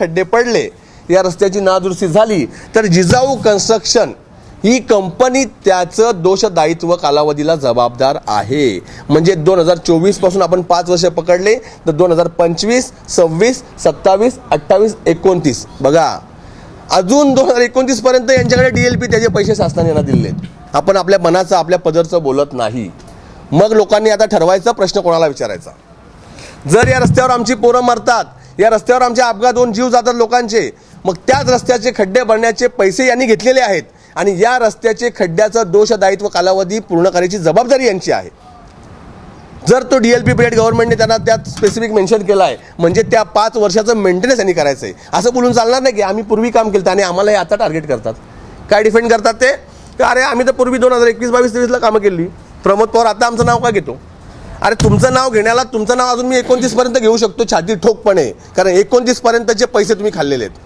खड्डे पडले या रस्त्याची नादुरुस्ती झाली तर जिजाऊ कन्स्ट्रक्शन ही कंपनी त्याचं दोषदायित्व कालावधीला जबाबदार आहे. म्हणजे दोन हजार चोवीसपासून आपण पाच वर्ष पकडले तर दोन हजार पंचवीस सव्वीस सत्तावीस अठ्ठावीस एकोणतीस. बघा अजून दोन हजार एकोणतीस पर्यंत यांच्याकडे डीएलपी त्याचे पैसे शासनाने यांना दिले आपण आपल्या मनाचं आपल्या पदरचं बोलत नाही. मग लोकांनी आता ठरवायचा प्रश्न कोणाला विचारायचा? जर या रस्त्यावर आमची पोरं मरतात या रस्त्यावर आमचे अपघात होऊन जीव जातात लोकांचे. मग त्याच रस्त्याचे खड्डे भरण्याचे पैसे यांनी घेतलेले आहेत. आणि या रस्त्याचे खड्ड्याचं दोषदायित्व कालावधी पूर्ण करायची जबाबदारी यांची आहे. जर तो डी एल पी पिरियड गव्हर्नमेंटने त्यांना त्यात स्पेसिफिक मेन्शन केला आहे म्हणजे त्या पाच वर्षाचं मेंटेनन्स यांनी करायचं आहे असं बोलून चालणार नाही की आम्ही पूर्वी काम केलं आणि आम्हाला हे आता टार्गेट करतात. काय डिफेंड करतात ते? अरे आम्ही तर पूर्वी दोन हजार एकवीस बावीस तेवीसला कामं केली. प्रमोद पवार आता आमचं नाव का घेतो? अरे तुमचं नाव घेण्याला तुमचं नाव अजून मी एकोणतीस पर्यंत घेऊ शकतो छाती ठोकपणे. कारण एकोणतीस पर्यंतचे पैसे तुम्ही खाल्लेले आहेत.